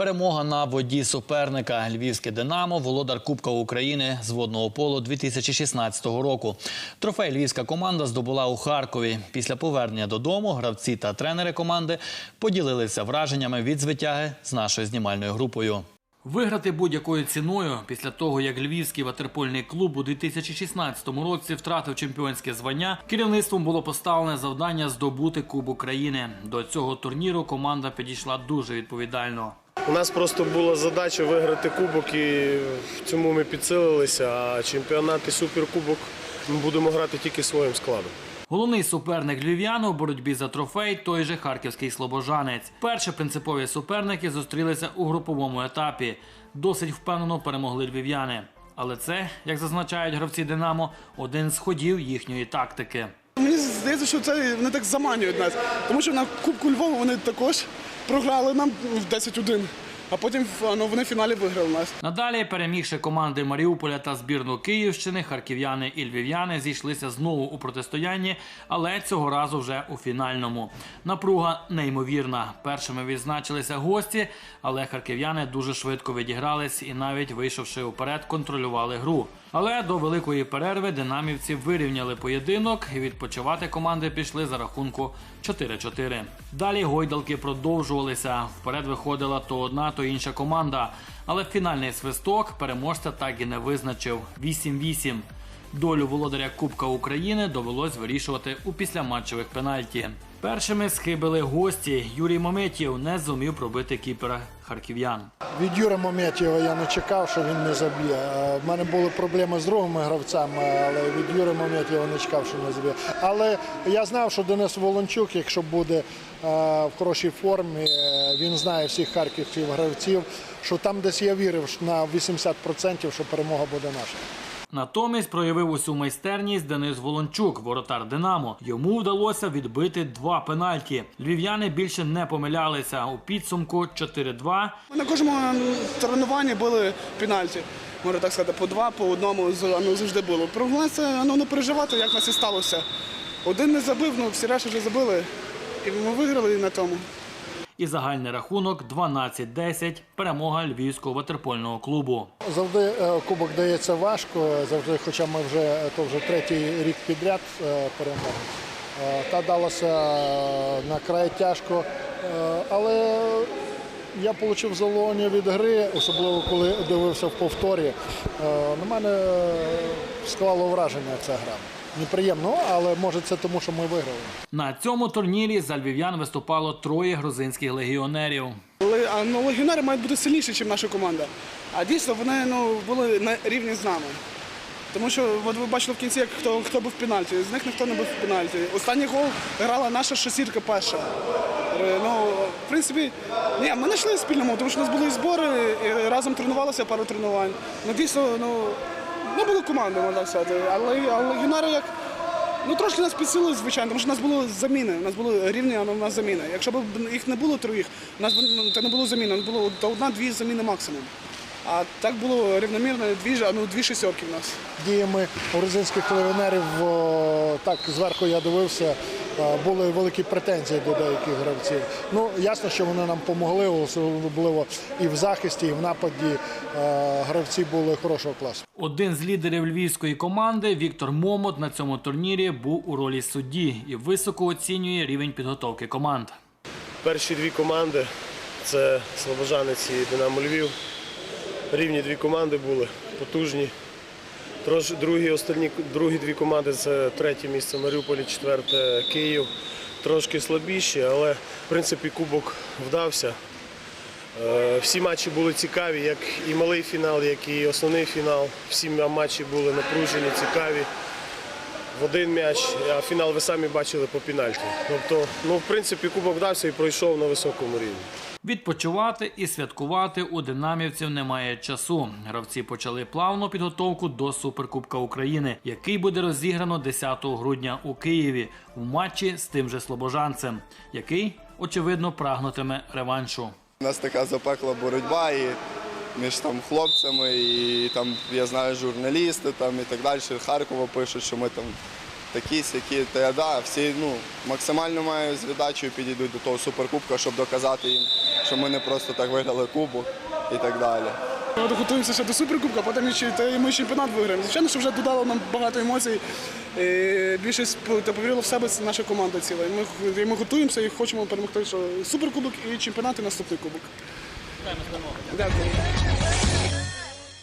Перемога на воді суперника Львівське Динамо, володар Кубка України з водного полу 2016 року. Трофей львівська команда здобула у Харкові. Після повернення додому гравці та тренери команди поділилися враженнями від звитяги з нашою знімальною групою. Виграти будь-якою ціною після того, як львівський ватерпольний клуб у 2016 році втратив чемпіонське звання, керівництвом було поставлене завдання здобути Кубок країни. До цього турніру команда підійшла дуже відповідально. У нас просто була задача виграти кубок, і в цьому ми підсилилися. А чемпіонат і суперкубок ми будемо грати тільки своїм складом. Головний суперник львів'ян у боротьбі за трофей той же харківський слобожанець. Перші принципові суперники зустрілися у груповому етапі. Досить впевнено перемогли львів'яни. Але це, як зазначають гравці Динамо, один з ходів їхньої тактики. Мені здається, що це вони так заманюють нас, тому що на Кубку Львова вони також програли нам в 10-1, а потім ну, вони в фіналі виграли нас. Надалі, перемігши команди Маріуполя та збірну Київщини, харків'яни і львів'яни зійшлися знову у протистоянні, але цього разу вже у фінальному. Напруга неймовірна. Першими відзначилися гості, але харків'яни дуже швидко відігрались і навіть вийшовши уперед, контролювали гру. Але до великої перерви динамівці вирівняли поєдинок і відпочивати команди пішли за рахунку 4-4. Далі гойдалки продовжувалися. Вперед виходила то одна, то інша команда. Але фінальний свисток переможця так і не визначив 8-8. Долю володаря Кубка України довелось вирішувати у післяматчевих пенальті. Першими схибили гості. Юрій Мометєв не зумів пробити кіпера харків'ян. Від Юри Мометєва я не чекав, що він не заб'є. Е, В мене були проблеми з другими гравцями, але від Юри Мометєва не чекав, що не заб'є. Але я знав, що Денис Волончук, якщо буде е, в хорошій формі, е, він знає всіх харківських гравців, що там десь я вірив на 80%, що перемога буде наша. Натомість проявив усю майстерність Денис Волончук, воротар Динамо. Йому вдалося відбити два пенальті. Львів'яни більше не помилялися. У підсумку 4-2. Ми на кожному тренуванні були пенальті. Можна так сказати, по два, по одному ну, завжди було. Про ну, не переживати, як нас і сталося. Один не забив, ну всі решта вже забили. І ми виграли на тому. І загальний рахунок 12-10. Перемога львівського ватерпольного клубу. Завжди е, кубок дається важко, завжди, хоча ми вже е, то вже третій рік підряд е. Е, Та далася е, на край тяжко, але я отримав задоволення від гри, особливо коли дивився в повторі. На мене склало враження ця гра. Неприємно, але може це тому, що ми виграли. На цьому турнірі за львів'ян виступало троє грузинських легіонерів. Ну, легіонери мають бути сильніші, ніж наша команда. А дійсно вони ну, були на рівні з нами. Тому що от ви бачили в кінці, як хто, хто був в пенальті. З них ніхто не був в пенальті. Останній гол грала наша шасірка перша. Е, Ну, в принципі, ні, ми знайшли спільну мову, тому що у нас були і збори, і разом тренувалися пару тренувань. Ну, дійсно, ну, ми було команда, можна сказати. Але, але легіонери як. Ну, трошки нас підсилили, звичайно, тому що у нас були заміни. У нас були рівні, а у нас заміни. Якщо б їх не було троїх, у нас б ну, не було заміни. Було одна-дві заміни максимум. А так було рівномірно, дві, ну, дві шістерки в нас. Діями грузинських легіонерів, так зверху я дивився, були великі претензії до деяких гравців. Ну, ясно, що вони нам допомогли, особливо і в захисті, і в нападі. Гравці були хорошого класу. Один з лідерів львівської команди Віктор Момот на цьому турнірі був у ролі судді і високо оцінює рівень підготовки команд. Перші дві команди це Слобожанець і Динамо Львів. Рівні дві команди були, потужні. Другі, останні, другі дві команди це третє місце Маріуполь, четверте Київ. Трошки слабіші, але в принципі кубок вдався. Е, Всі матчі були цікаві, як і малий фінал, як і основний фінал. Всі матчі були напружені, цікаві. В один м'яч, а фінал ви самі бачили по пенальті. Тобто, ну, в принципі, кубок вдався і пройшов на високому рівні. Відпочивати і святкувати у динамівців немає часу. Гравці почали плавну підготовку до Суперкубка України, який буде розіграно 10 грудня у Києві у матчі з тим же слобожанцем, який очевидно прагнутиме реваншу. У нас така запекла боротьба і між там хлопцями, і там я знаю журналісти там і так далі. Харкова пишуть, що ми там такі сякі. Та я да, всі ну максимально маю з віддачею підійдуть до того суперкубка, щоб доказати їм, що ми не просто так виграли кубок і так далі. Ми готуємося ще до суперкубка, потім і ми чемпіонат виграємо. Звичайно, що вже додало нам багато емоцій. Е, Більше та повірила в себе наша команда ціла. І ми, і ми готуємося і хочемо перемогти, що суперкубок і чемпіонат і наступний кубок. ございますども。